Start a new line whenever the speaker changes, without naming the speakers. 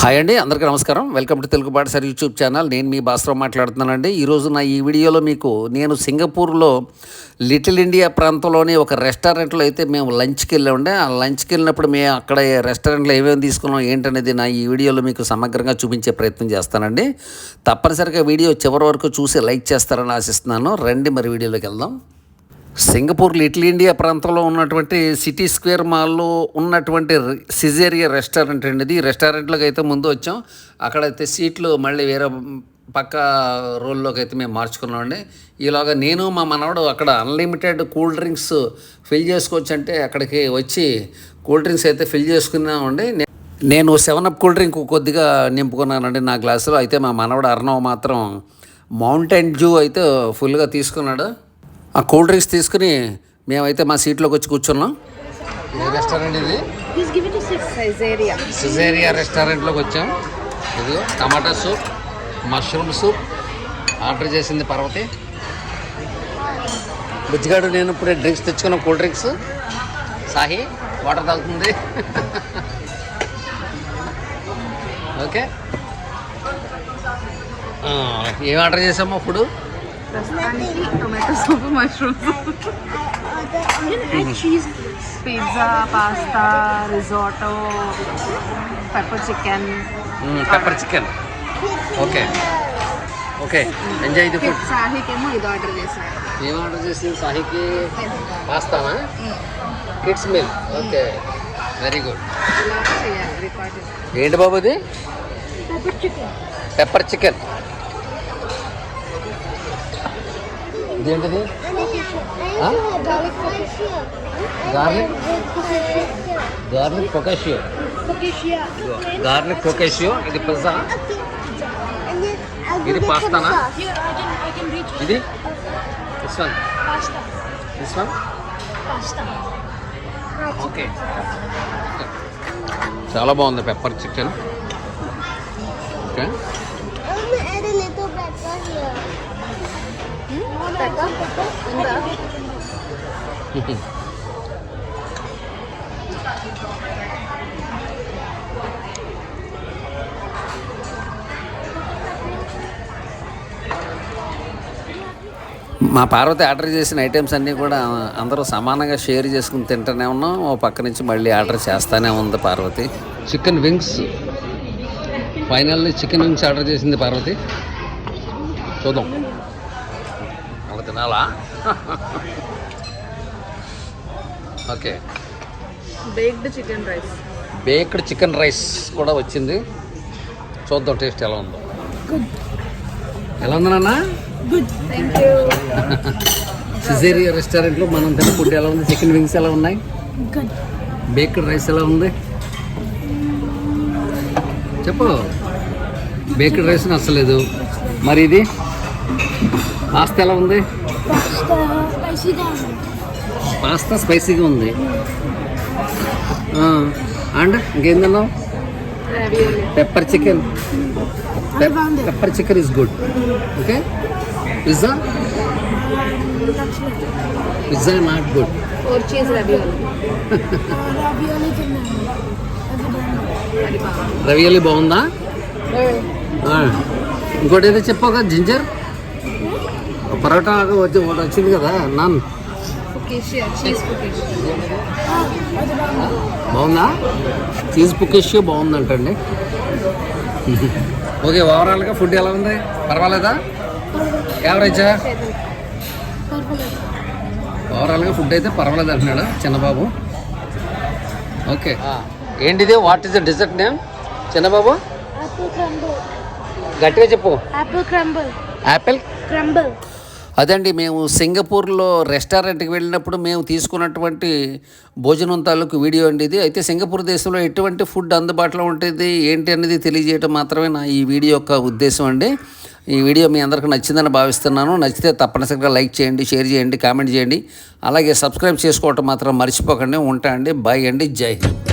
Hi అండి అందరికీ నమస్కారం. వెల్కమ్ టు తెలుగు పాఠశాల యూట్యూబ్ ఛానల్. నేను మీ భాస్కర్ మాట్లాడుతున్నానండి. ఈరోజు నా ఈ వీడియోలో మీకు నేను సింగపూర్లో లిటిల్ ఇండియా ప్రాంతంలోని ఒక రెస్టారెంట్లో అయితే మేము లంచ్కి వెళ్ళామండి. ఆ లంచ్కి వెళ్ళినప్పుడు మేము అక్కడ రెస్టారెంట్లో ఏమేమి తీసుకున్నాం ఏంటనేది నా ఈ వీడియోలో మీకు సమగ్రంగా చూపించే ప్రయత్నం చేస్తానండి. తప్పనిసరిగా వీడియో చివరి వరకు చూసి లైక్ చేస్తారని ఆశిస్తున్నాను. రండి మరి వీడియోలోకి వెళ్దాం. సింగపూర్ లిటిల్ ఇండియా ప్రాంతంలో ఉన్నటువంటి సిటీ స్క్వేర్ మాల్లో ఉన్నటువంటి సిజేరియా రెస్టారెంట్ అండి ఇది. రెస్టారెంట్లోకి అయితే ముందు వచ్చాం. అక్కడైతే సీట్లు మళ్ళీ వేరే పక్క రోల్లోకి అయితే మేము మార్చుకున్నామండి. ఈలోగా నేను మా మనవడు అక్కడ అన్లిమిటెడ్ కూల్ డ్రింక్స్ ఫిల్ చేసుకోవచ్చు అంటే అక్కడికి వచ్చి కూల్ డ్రింక్స్ అయితే ఫిల్ చేసుకున్నామండి. నేను సెవెన్ అప్ కూల్ డ్రింక్ కొద్దిగా నింపుకున్నానండి నా గ్లాసులో. అయితే మా మనవడు అర్ణవ్ మాత్రం మౌంటైన్ జ్యూ అయితే ఫుల్గా తీసుకున్నాడు. ఆ కూల్ డ్రింక్స్ తీసుకుని మేమైతే మా సీట్లోకి వచ్చి కూర్చున్నాం. ఏ రెస్టారెంట్ ఇది. సిజేరియా రెస్టారెంట్లోకి వచ్చాం. ఇది tomato soup mushroom soup order చేసింది పర్వతి. బుజ్జిగాడు నేను ఇప్పుడే డ్రింక్స్ తెచ్చుకున్న కూల్ డ్రింక్స్. సాహి వాటర్ తాగుతుంది. ఓకే. ఆ, ఏం ఆర్డర్ చేసామో ఫుడ్
ప్రస్తుతానికి tomato soup mushroom pizza pasta risotto pepper chicken
pepper chicken okay okay enjoy the food
సాహికేమో ఇది ఆర్డర్ చేశాను
ఏం ఆర్డర్ చేసింది సాహికి పాస్తానా kids meal okay very good ఏంటి బాబు ఇది
పెప్పర్ చికెన్
పెప్పర్ చికెన్ ఇదేంటిది garlic garlic focaccia garlic focaccia ఇది పిజ్జా ఇది పాస్తానా ఇది this one this one okay చాలా బాగుంది పెప్పర్ చికెన్ ఓకే
ఉందా?
మా పార్వతి ఆర్డర్ చేసిన ఐటమ్స్ అన్నీ కూడా అందరూ సమానంగా షేర్ చేసుకుని తింటూనే ఉన్నాం. ఓ పక్క నుంచి మళ్ళీ ఆర్డర్ చేస్తానే ఉంది Parvati. Chicken wings. Finally chicken wings order చేసింది పార్వతి. చూద్దాం. తినాలా okay
baked chicken rice
baked chicken rice కూడా వచ్చింది. చూద్దాం టేస్ట్ ఎలా ఉందో. ఎలా ఉంది నాన్న?
థ్యాంక్ యూ
సిజేరియా రెస్టారెంట్లో మనం తిన్న ఫుడ్ ఎలా ఉంది? చికెన్ వింగ్స్ ఎలా ఉన్నాయి? బేక్డ్ రైస్ ఎలా ఉంది? చెప్పు. బేక్డ్ రైస్ నచ్చలేదు. మరి ఇది? పాస్తా ఎలా ఉంది? పాస్తా స్పైసీగా ఉంది. అండ్ ఇంకేం తిన్నావు?
Ravioli
pepper chicken. Pepper chicken is good okay pizza pizza not good
ravioli బాగుంది.
ఇంకోటి ఏదో చెప్పావు కదా జింజర్? పరోటా వచ్చి ఒకటి వచ్చింది కదా నాన్.
కుకీషియా చీజ్ కుకీషియా
బాగుందా? చీజ్ పుకేషియో బాగుందంటండి. ఓకే ఓవరాల్గా ఫుడ్ ఎలా ఉంది? పర్వాలేదా? యావరేజా ఓవరాల్గా ఫుడ్ అయితే పర్వాలేదు అంటున్నాడు చిన్నబాబు. ఓకే. ఏంటిది? What is the dessert name చిన్నబాబు. గట్టిగా చెప్పు.
Apple crumble.
Apple
Crumble.
అదండి మేము సింగపూర్లో రెస్టారెంట్కి వెళ్ళినప్పుడు మేము తీసుకున్నటువంటి భోజనం తాలూకు వీడియో అండి ఇది. అయితే సింగపూర్ దేశంలో ఎటువంటి ఫుడ్ అందుబాటులో ఉంటుంది ఏంటి అనేది తెలియజేయడం మాత్రమే నా ఈ వీడియో యొక్క ఉద్దేశం అండి. ఈ వీడియో మీ అందరికీ నచ్చిందని భావిస్తున్నాను. నచ్చితే తప్పనిసరిగా లైక్ చేయండి షేర్ చేయండి కామెంట్ చేయండి. అలాగే సబ్స్క్రైబ్ చేసుకోవటం మాత్రం మర్చిపోకండి. ఉంటా అండి. బాయ్ అండి. జై హింద్.